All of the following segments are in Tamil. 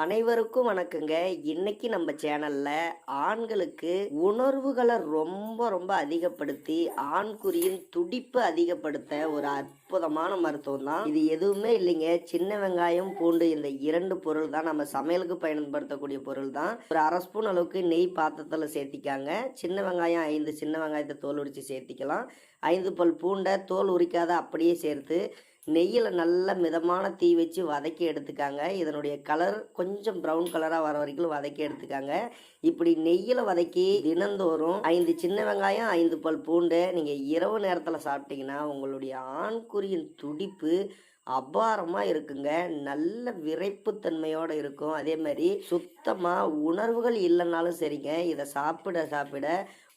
அனைவருக்கும் வணக்கங்க. இன்னைக்கு நம்ம சேனல்ல ஆண்களுக்கு உணர்வுகளை ரொம்ப ரொம்ப அதிகப்படுத்தி ஆண்குறியின் துடிப்பு அதிகப்படுத்த ஒரு அற்புதமான மருத்துவம் தான். இது எதுவுமே இல்லைங்க. சின்ன வெங்காயம் பூண்டு இந்த இரண்டு பொருள் தான். நம்ம சமையலுக்கு பயன்படுத்தக்கூடிய பொருள் தான். ஒரு அரை ஸ்பூன் அளவுக்கு நெய் பாத்திரத்தில் சேர்த்திக்காங்க. சின்ன வெங்காயம் ஐந்து சின்ன வெங்காயத்தை தோல் உரித்து சேர்த்திக்கலாம். ஐந்து பல் பூண்டை தோல் உரிக்காத அப்படியே சேர்த்து நெய்யில் நல்ல மிதமான தீ வச்சு வதக்கி எடுத்துக்காங்க. இதனுடைய கலர் கொஞ்சம் ப்ரௌன் கலராக வர வரைக்கும் வதக்கி எடுத்துக்காங்க. இப்படி நெய்யில் வதக்கி தினந்தோறும் ஐந்து சின்ன வெங்காயம் ஐந்து பல் பூண்டு நீங்கள் இரவு நேரத்தில் சாப்பிட்டீங்கன்னா உங்களுடைய ஆண்குறியின் துடிப்பு அபாரமாக இருக்குங்க. நல்ல விரைப்புத்தன்மையோடு இருக்கும். அதே மாதிரி சுத்தமாக உணர்வுகள் இல்லைனாலும் சரிங்க. இதை சாப்பிட சாப்பிட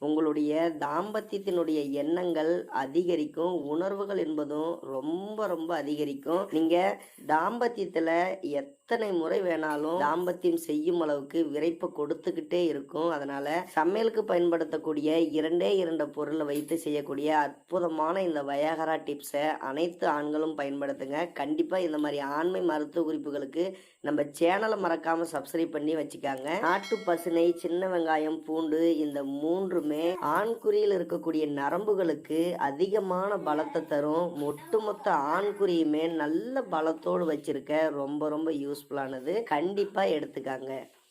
உங்களுடைய தாம்பத்தியத்தினுடைய எண்ணங்கள் அதிகரிக்கும். உணர்வுகள் என்பதும் ரொம்ப ரொம்ப அதிகரிக்கும். நீங்கள் தாம்பத்தியத்தில் எத்தனை முறை வேணாலும் தாம்பத்தியம் செய்யும் அளவுக்கு விரைப்பை கொடுத்துக்கிட்டே இருக்கும். அதனால் சமையலுக்கு பயன்படுத்தக்கூடிய இரண்டே இரண்டு பொருளை வைத்து செய்யக்கூடிய அற்புதமான இந்த வயாகரா டிப்ஸை அனைத்து ஆண்களும் பயன்படுத்துங்க. கண்டிப்பாக இந்த மாதிரி ஆண்மை மருத்துவ குறிப்புகளுக்கு நம்ம சேனலை மறக்காமல் சப்ஸ்கிரைப் பண்ணி வச்சுக்காங்க. நாட்டு பசுனை சின்ன வெங்காயம் பூண்டு இந்த மூன்றுமே ஆண்குறியில் இருக்கக்கூடிய நரம்புகளுக்கு அதிகமான பலத்தை தரும். ஒட்டுமொத்த ஆண்குறியுமே நல்ல பலத்தோடு வச்சிருக்க ரொம்ப ரொம்ப யூஸ்ஃபுல்லானது கண்டிப்பாக எடுத்துக்காங்க.